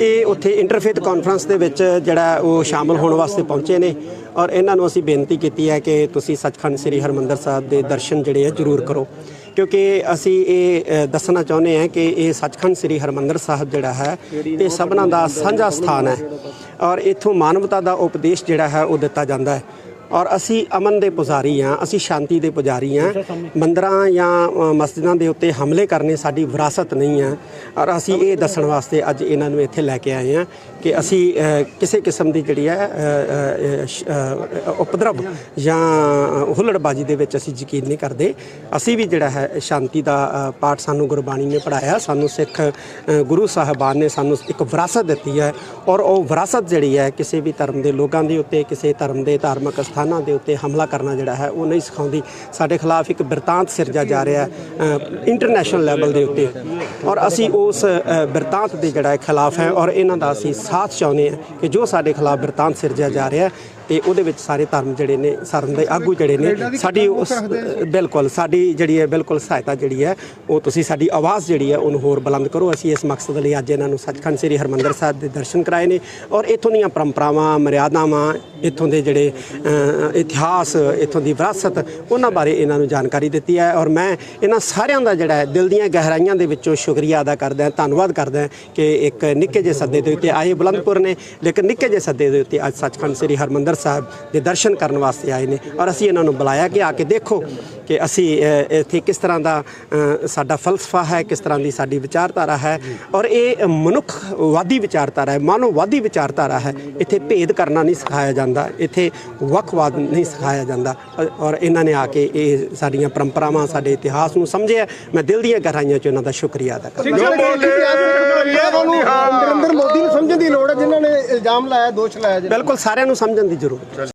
ਇਹ ਉੱਥੇ interfaith conference ਦੇ ਵਿੱਚ ਜਿਹੜਾ ਉਹ ਸ਼ਾਮਲ ਹੋਣ ਵਾਸਤੇ ਪਹੁੰਚੇ ਨੇ ਔਰ ਇਹਨਾਂ ਨੂੰ ਅਸੀਂ ਬੇਨਤੀ ਕੀਤੀ ਹੈ ਕਿ ਤੁਸੀਂ ਸੱਚਖੰਡ ਸ੍ਰੀ ਹਰਮੰਦਰ ਸਾਹਿਬ ਦੇ ਦਰਸ਼ਨ ਜਿਹੜੇ ਆ ਜ਼ਰੂਰ ਕਰੋ। ਕਿਉਂਕਿ ਅਸੀਂ ਇਹ ਦੱਸਣਾ ਚਾਹੁੰਦੇ ਹਾਂ ਕਿ ਇਹ ਸੱਚਖੰਡ ਸ੍ਰੀ ਹਰਮੰਦਰ ਸਾਹਿਬ ਜਿਹੜਾ ਹੈ, ਇਹ ਸਭਨਾਂ ਦਾ ਸਾਂਝਾ ਸਥਾਨ ਹੈ। ਔਰ ਇੱਥੋਂ ਮਾਨਵਤਾ ਦਾ ਉਪਦੇਸ਼ ਜਿਹੜਾ ਹੈ ਉਹ ਦਿੱਤਾ ਜਾਂਦਾ ਹੈ। ਔਰ ਅਸੀਂ ਅਮਨ ਦੇ ਪੁਜਾਰੀ ਹਾਂ ਅਸੀਂ ਸ਼ਾਂਤੀ ਦੇ ਪੁਜਾਰੀ ਹਾਂ। ਮੰਦਰਾਂ ਜਾਂ ਮਸਜਿਦਾਂ ਦੇ ਉੱਤੇ ਹਮਲੇ ਕਰਨੇ ਸਾਡੀ ਵਿਰਾਸਤ ਨਹੀਂ ਹੈ। ਔਰ ਅਸੀਂ ਇਹ ਦੱਸਣ ਵਾਸਤੇ ਅੱਜ ਇਹਨਾਂ ਨੂੰ ਇੱਥੇ ਲੈ ਕੇ ਆਏ ਹਾਂ ਕਿ ਅਸੀਂ ਕਿਸੇ ਕਿਸਮ ਦੀ ਜਿਹੜੀ ਹੈ ਉਪਦਰਵ ਜਾਂ ਹੁੱਲੜਬਾਜੀ ਦੇ ਵਿੱਚ ਅਸੀਂ ਯਕੀਨ ਨਹੀਂ ਕਰਦੇ। ਅਸੀਂ ਵੀ ਜਿਹੜਾ ਹੈ ਸ਼ਾਂਤੀ ਦਾ ਪਾਠ ਸਾਨੂੰ ਗੁਰਬਾਣੀ ਨੇ ਪੜਾਇਆ ਸਾਨੂੰ ਸਿੱਖ ਗੁਰੂ ਸਾਹਿਬਾਨ ਨੇ ਸਾਨੂੰ ਇੱਕ ਵਿਰਾਸਤ ਦਿੱਤੀ ਹੈ। ਔਰ ਉਹ ਵਿਰਾਸਤ ਜਿਹੜੀ ਹੈ ਕਿਸੇ ਵੀ ਧਰਮ ਦੇ ਲੋਕਾਂ ਦੇ ਉੱਤੇ ਕਿਸੇ ਧਰਮ ਦੇ ਧਾਰਮਿਕ ਸਥਾਨਾਂ ਦੇ ਉੱਤੇ ਹਮਲਾ ਕਰਨਾ ਜਿਹੜਾ ਹੈ, ਉਹ ਨਹੀਂ ਸਿਖਾਉਂਦੀ। ਸਾਡੇ ਖਿਲਾਫ ਇੱਕ ਬਿਰਤਾਂਤ ਸਿਰਜਿਆ ਜਾ ਰਿਹਾ ਹੈ ਇੰਟਰਨੈਸ਼ਨਲ ਲੈਵਲ ਦੇ ਉੱਤੇ। ਔਰ ਅਸੀਂ ਉਸ ਬਿਰਤਾਂਤ ਦੇ ਜਿਹੜਾ ਹੈ ਖਿਲਾਫ ਹੈ, ਔਰ ਇਹਨਾਂ ਦਾ ਅਸੀਂ ਸਾਥ ਚਾਹੁੰਦੇ ਹਾਂ ਕਿ ਜੋ ਸਾਡੇ ਖਿਲਾਫ ਬਿਰਤਾਂਤ ਸਿਰਜਿਆ ਜਾ ਰਿਹਾ ਤੇ ਉਹਦੇ ਵਿੱਚ ਸਾਰੇ ਧਰਮ ਜਿਹੜੇ ਨੇ, ਧਰਮ ਦੇ ਆਗੂ ਜਿਹੜੇ ਨੇ, ਸਾਡੀ ਉਸ, ਬਿਲਕੁਲ ਸਾਡੀ ਜਿਹੜੀ ਹੈ, ਬਿਲਕੁਲ ਸਹਾਇਤਾ ਜਿਹੜੀ ਹੈ, ਉਹ ਤੁਸੀਂ ਸਾਡੀ ਆਵਾਜ਼ ਜਿਹੜੀ ਹੈ, ਉਹਨੂੰ ਹੋਰ ਬੁਲੰਦ ਕਰੋ। ਅਸੀਂ ਇਸ ਮਕਸਦ ਲਈ ਅੱਜ ਇਹਨਾਂ ਨੂੰ ਸੱਚਖੰਡ ਸ੍ਰੀ ਹਰਮੰਦਰ ਸਾਹਿਬ ਦੇ ਦਰਸ਼ਨ ਕਰਾਏ ਨੇ ਔਰ ਇੱਥੋਂ ਦੀਆਂ ਪਰੰਪਰਾਵਾਂ, ਮਰਿਆਦਾਵਾਂ, ਇੱਥੋਂ ਦੇ ਜਿਹੜੇ ਇਤਿਹਾਸ, ਇੱਥੋਂ ਦੀ ਵਿਰਾਸਤ, ਉਹਨਾਂ ਬਾਰੇ ਇਹਨਾਂ ਨੂੰ ਜਾਣਕਾਰੀ ਦਿੱਤੀ ਹੈ ਔਰ ਮੈਂ ਇਹਨਾਂ ਸਾਰਿਆਂ ਦਾ ਜਿਹੜਾ ਹੈ, ਦਿਲ ਦੀਆਂ ਗਹਿਰਾਈਆਂ ਦੇ ਵਿੱਚੋਂ ਸ਼ੁਕਰੀਆ ਅਦਾ ਕਰਦਾ ਹਾਂ, ਧੰਨਵਾਦ ਕਰਦਾ ਹਾਂ ਕਿ ਇੱਕ ਨਿੱਕੇ ਜਿਹੇ ਸੱਦੇ ਦੇ ਉੱਤੇ ਆਏ ਬੁਲੰਦਪੁਰ ਨੇ, ਲੇਕਿਨ ਨਿੱਕੇ ਜਿਹੇ ਸੱਦੇ ਦੇ ਉੱਤੇ ਅੱਜ ਸੱਚਖੰਡ ਸ੍ਰੀ ਹਰਮੰਦਰ ਸਾਹਿਬ ਦੇ ਦਰਸ਼ਨ ਕਰਨ ਵਾਸਤੇ ਆਏ ਨੇ ਔਰ ਅਸੀਂ ਇਹਨਾਂ ਨੂੰ ਬੁਲਾਇਆ ਕਿ ਆ ਕੇ ਦੇਖੋ ਕਿ ਅਸੀਂ ਇੱਥੇ ਕਿਸ ਤਰ੍ਹਾਂ ਦਾ ਸਾਡਾ ਫਲਸਫਾ ਹੈ ਕਿਸ ਤਰ੍ਹਾਂ ਦੀ ਸਾਡੀ ਵਿਚਾਰਧਾਰਾ ਹੈ ਔਰ ਇਹ ਮਨੁੱਖਵਾਦੀ ਵਿਚਾਰਧਾਰਾ ਹੈ ਮਾਨਵਵਾਦੀ ਵਿਚਾਰਧਾਰਾ ਹੈ। ਇੱਥੇ ਭੇਦ ਕਰਨਾ ਨਹੀਂ ਸਿਖਾਇਆ ਜਾਂਦਾ ਇੱਥੇ ਵੱਖਵਾਦ ਨਹੀਂ ਸਿਖਾਇਆ ਜਾਂਦਾ ਔਰ ਇਹਨਾਂ ਨੇ ਆ ਕੇ ਇਹ ਸਾਡੀਆਂ ਪਰੰਪਰਾਵਾਂ ਸਾਡੇ ਇਤਿਹਾਸ ਨੂੰ ਸਮਝਿਆ। ਮੈਂ ਦਿਲ ਦੀਆਂ ਗਹਿਰਾਈਆਂ 'ਚ ਉਹਨਾਂ ਦਾ ਸ਼ੁਕਰੀਆ ਅਦਾ ਕਰਦਾ ਤੁਹਾਨੂੰ ਨਰਿੰਦਰ ਮੋਦੀ ਨੂੰ ਹੈ ਨੇ ਇਲਜ਼ਾਮ ਲਾਇਆ ਦੋਸ਼ ਲਾਇਆ ਜੀ। ਬਿਲਕੁਲ ਸਾਰਿਆਂ ਨੂੰ ਸਮਝਣ ਦੀ ਜ਼ਰੂਰਤ ਹੈ।